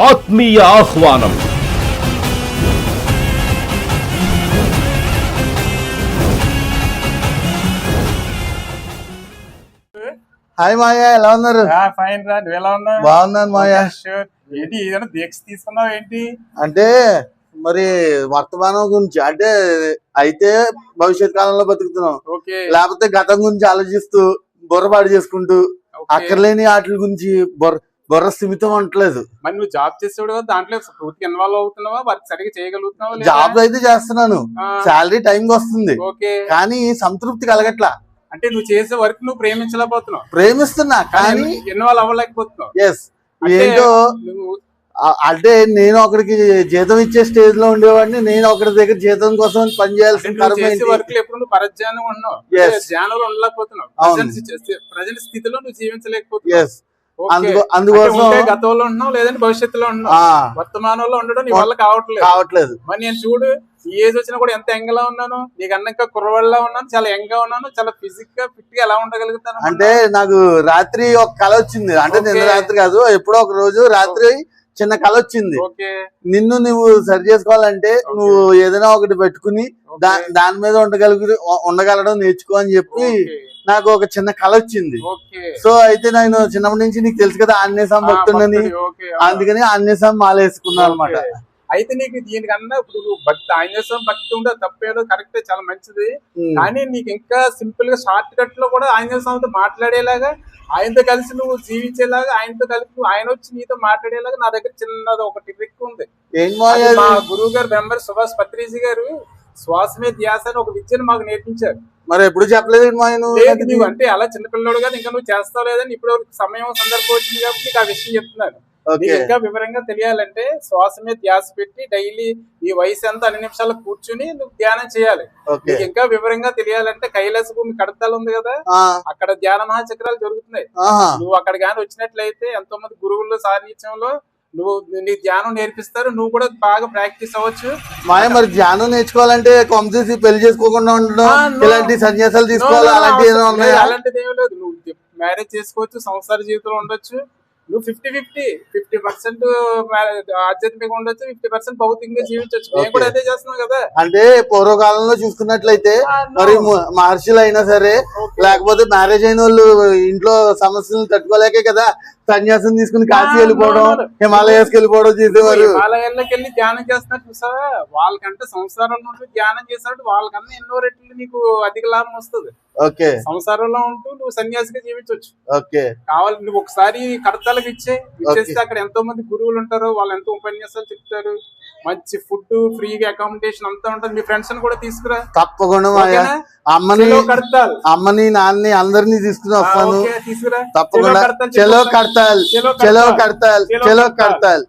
ఆత్మీయ ఆహ్వానం. హాయ్ మాయా ఎలా ఉన్నారు? ఫైన్ రా నువ్వు ఎలా ఉన్నావు? బాగున్నాను మాయా. ఏంటి ఏదైనా దీక్ష తీసుకున్నావు ఏంటి? అంటే మరి వర్తమానం గురించి అంటే అయితే భవిష్యత్ కాలంలో బతుకుతున్నాం. ఓకే. లేకపోతే గతం గురించి ఆలోచిస్తూ బుర్రపాటు చేసుకుంటూ అక్కర్లేని వాటి గురించి బుర్ర బుర్ర స్థిమితం అంటలేదు మరి నువ్వు జాబ్ చేసేవాడు కదా దాంట్లో పూర్తిగా ఇన్వాల్వ్ అవుతున్నావా? వర్క్ సరిగ్గా చేయగలుగుతున్నావా? జాబ్ అయితే చేస్తున్నాను. శాలరీ టైంకి వస్తుంది. కానీ సంతృప్తి కలగట్లా. అంటే నువ్వు చేసే వర్క్ నువ్వు ప్రేమించలేకపోతున్నావు. ప్రేమిస్తున్నా కానీ ఇన్వాల్వ్ అవ్వలేకపోతున్నావు. ఎస్ అంటే ఏంటో అంటే నేను ఒకరికి జీతం ఇచ్చే స్టేజ్లో ఉండేవాడిని నేను ఒకరి దగ్గర జీతం కోసం పని చేయాల్సిన వర్క్ ఎప్పుడు పరధ్యానం ఉన్నావు. ఉండలేకపోతున్నావు. ప్రజెంట్ స్థితిలో నువ్వు జీవించలేకపోతున్నావు. అందుకో అందుకోసం గతంలో ఉంటున్నావు లేదంటే భవిష్యత్తులో ఉంటున్నావు ఆ, వర్తమానంలో ఉండడం నీ వల్ల కావట్లేదు. కావట్లేదు. మరి నేను చూడు ఈ ఏజ్ వచ్చినా కూడా ఎంత యంగ్గా ఉన్నాను నీకు అన్న కుర్రవాళ్ళ ఉన్నాను చాలా యంగ్గా ఉన్నాను చాలా ఫిజిక్గా ఫిట్గా ఎలా ఉండగలుగుతాను? అంటే నాకు రాత్రి ఒక కళ వచ్చింది. అంటే నిన్న. రాత్రి కాదు ఎప్పుడో ఒక రోజు రాత్రి చిన్న కళ వచ్చింది. నిన్ను నువ్వు సరి చేసుకోవాలంటే నువ్వు ఏదైనా ఒకటి పెట్టుకుని దాని మీద ఉండగలుగు ఉండగలడం నేర్చుకో అని చెప్పి నాకు ఒక చిన్న కళ వచ్చింది. సో అయితే నేను చిన్నప్పటి నుంచి నీకు తెలుసు కదా ఆంజనేయ భక్తుండని. అందుకని ఆంజనేయ మాల వేసుకున్నాను అనమాట అయితే నీకు దీనికన్నా ఇప్పుడు నువ్వు భక్తి ఆంజనేయ స్వామి భక్తి ఉంటే తప్పేదో కరెక్ట్ చాలా మంచిది. కానీ నీకు ఇంకా సింపుల్గా షార్ట్ కట్లో కూడా ఆంజనేయ స్వామితో మాట్లాడేలాగా ఆయనతో కలిసి నువ్వు జీవించేలాగా ఆయనతో కలిసి నువ్వు ఆయన వచ్చి నీతో మాట్లాడేలాగా నా దగ్గర చిన్నది ఒకటి ట్రిక్ ఉంది. మా గురువు గారు మెంబర్ సుభాష్ పత్రిజీ గారు శ్వాస మీద ధ్యాస అని ఒక విద్యను మాకు నేర్పించారు. మరి ఎప్పుడు చెప్పలేదు నువ్వు అంటే అలా చిన్నపిల్లడు కదా ఇంకా నువ్వు చేస్తావు లేదని ఇప్పుడు సమయం సందర్భం వచ్చింది కాబట్టి నీకు ఆ విషయం చెప్తున్నాను. ఇంకా వివరంగా తెలియాలంటే శ్వాస మీద ధ్యాస పెట్టి డైలీ ఈ వయసు ఎంత అన్ని నిమిషాలు కూర్చుని నువ్వు ధ్యానం చేయాలి. నీకు ఇంకా వివరంగా తెలియాలంటే కైలాస భూమి కడతాలు ఉంది కదా అక్కడ ధ్యాన మహాచక్రాలు జరుగుతున్నాయి. నువ్వు అక్కడ గాని వచ్చినట్లయితే ఎంతో మంది గురువుల సాన్నిధ్యంలో నువ్వు నీ ధ్యానం నేర్పిస్తారు నువ్వు కూడా బాగా ప్రాక్టీస్ అవ్వచ్చు. మాయ మరి ధ్యానం నేర్చుకోవాలంటే చూసి పెళ్ళి చేసుకోకుండా ఉండడం. ఇలాంటి సన్యాసాలు తీసుకోవాలి? ఉన్నాయా? అలాంటిది ఏమీ లేదు. నువ్వు మ్యారేజ్ చేసుకోవచ్చు సంసార జీవితంలో ఉండొచ్చు. నువ్వు ఫిఫ్టీ ఫిఫ్టీ ఫిఫ్టీ పర్సెంట్ ఆధ్యాత్మికంగా ఉండొచ్చు ఫిఫ్టీ పర్సెంట్ భౌతికంగా జీవించవచ్చు మేము కూడా. అదే చేస్తున్నాం కదా అంటే పూర్వకాలంలో చూసుకున్నట్లయితే. మరి మహర్షులు అయినా సరే. లేకపోతే మ్యారేజ్ అయిన వాళ్ళు ఇంట్లో సమస్యలను తట్టుకోలేకే కదా సన్యాసం తీసుకుని కాశీ వెళ్ళిపోవడం. హిమాలయాస్కి వెళ్ళిపోవడం చేసేవారు హిమాలయాల్లోకి వెళ్ళి ధ్యానం చేస్తున్నట్టు చూసావా వాళ్ళకంటే సంసారంలో ధ్యానం చేసినట్టు వాళ్ళకన్నా ఎన్నో రెట్లు నీకు అధిక లాభం వస్తుంది ఓకే. సంసారంలో ఉంటూ నువ్వు సన్యాసిగా జీవించవచ్చు ఓకే. కావాలి నువ్వు ఒకసారి కడతాలకు ఇచ్చే ఇచ్చేస్తే అక్కడ ఎంతో మంది గురువులు ఉంటారు వాళ్ళు ఎంతో ఉపన్యాసాలు చెప్తారు. మంచి ఫుడ్ ఫ్రీగా అకామిడేషన్ అంతా ఉంటుంది. మీ ఫ్రెండ్స్ కూడా తీసుకురా. తప్పకుండా? అమ్మని చెలో కడతాల్ అమ్మని నాన్నని అందరినీ తీసుకుని వస్తాను. తప్పకుండా. చెలో కడతాల్ చెలో. కడతాల్ చెలో. కడతాల్